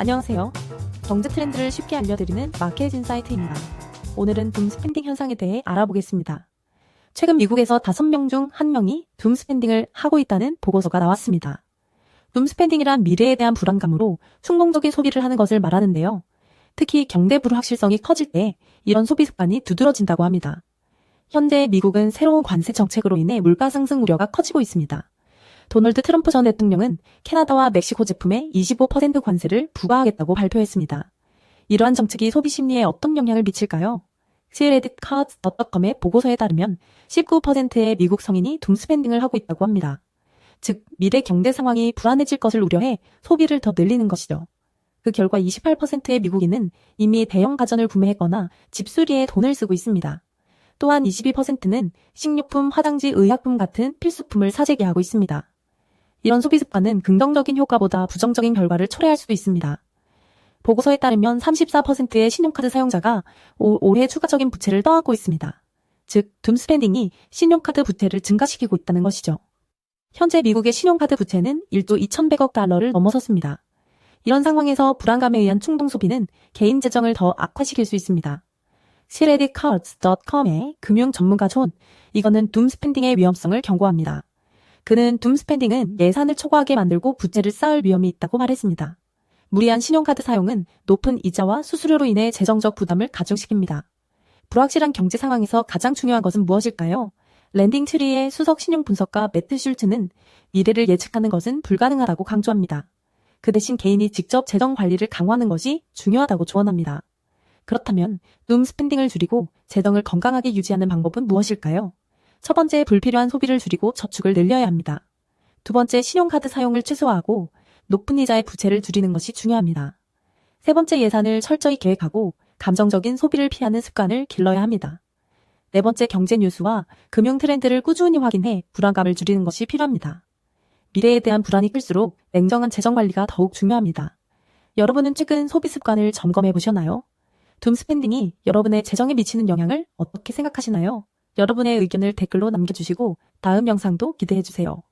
안녕하세요. 경제 트렌드를 쉽게 알려드리는 마켓 인사이트입니다. 오늘은 둠 스pen딩 현상에 대해 알아보겠습니다. 최근 미국에서 5명 중 1명이 둠 스pen딩을 하고 있다는 보고서가 나왔습니다. 둠 스pen딩이란 미래에 대한 불안감으로 충동적인 소비를 하는 것을 말하는데요. 특히 경제 불확실성이 커질 때 이런 소비 습관이 두드러진다고 합니다. 현재 미국은 새로운 관세 정책으로 인해 물가 상승 우려가 커지고 있습니다. 도널드 트럼프 전 대통령은 캐나다와 멕시코 제품에 25% 관세를 부과하겠다고 발표했습니다. 이러한 정책이 소비 심리에 어떤 영향을 미칠까요? creditcards.com의 보고서에 따르면 19%의 미국 성인이 둠스펜딩을 하고 있다고 합니다. 즉, 미래 경제 상황이 불안해질 것을 우려해 소비를 더 늘리는 것이죠. 그 결과 28%의 미국인은 이미 대형 가전을 구매했거나 집수리에 돈을 쓰고 있습니다. 또한 22%는 식료품, 화장지, 의약품 같은 필수품을 사재기 하고 있습니다. 이런 소비 습관은 긍정적인 효과보다 부정적인 결과를 초래할 수도 있습니다. 보고서에 따르면 34%의 신용카드 사용자가 올- 올해 추가적인 부채를 떠안고 있습니다. 즉, 둠 스펜딩이 신용카드 부채를 증가시키고 있다는 것이죠. 현재 미국의 신용카드 부채는 1조 2,100억 달러를 넘어섰습니다. 이런 상황에서 불안감에 의한 충동 소비는 개인 재정을 더 악화시킬 수 있습니다. creditcards.com의 금융 전문가 존, 이거는 둠 스펜딩의 위험성을 경고합니다. 그는 둠 스펜딩은 예산을 초과하게 만들고 부채를 쌓을 위험이 있다고 말했습니다. 무리한 신용카드 사용은 높은 이자와 수수료로 인해 재정적 부담을 가중시킵니다. 불확실한 경제 상황에서 가장 중요한 것은 무엇일까요? 랜딩 트리의 수석 신용 분석가 매트 슐트는 미래를 예측하는 것은 불가능하다고 강조합니다. 그 대신 개인이 직접 재정 관리를 강화하는 것이 중요하다고 조언합니다. 그렇다면 둠 스pen딩을 줄이고 재정을 건강하게 유지하는 방법은 무엇일까요? 첫 번째, 불필요한 소비를 줄이고 저축을 늘려야 합니다. 두 번째, 신용카드 사용을 최소화하고 높은 이자의 부채를 줄이는 것이 중요합니다. 세 번째, 예산을 철저히 계획하고 감정적인 소비를 피하는 습관을 길러야 합니다. 네 번째, 경제 뉴스와 금융 트렌드를 꾸준히 확인해 불안감을 줄이는 것이 필요합니다. 미래에 대한 불안이 클수록 냉정한 재정 관리가 더욱 중요합니다. 여러분은 최근 소비 습관을 점검해 보셨나요? 둠 스pen딩이 여러분의 재정에 미치는 영향을 어떻게 생각하시나요? 여러분의 의견을 댓글로 남겨주시고 다음 영상도 기대해 주세요.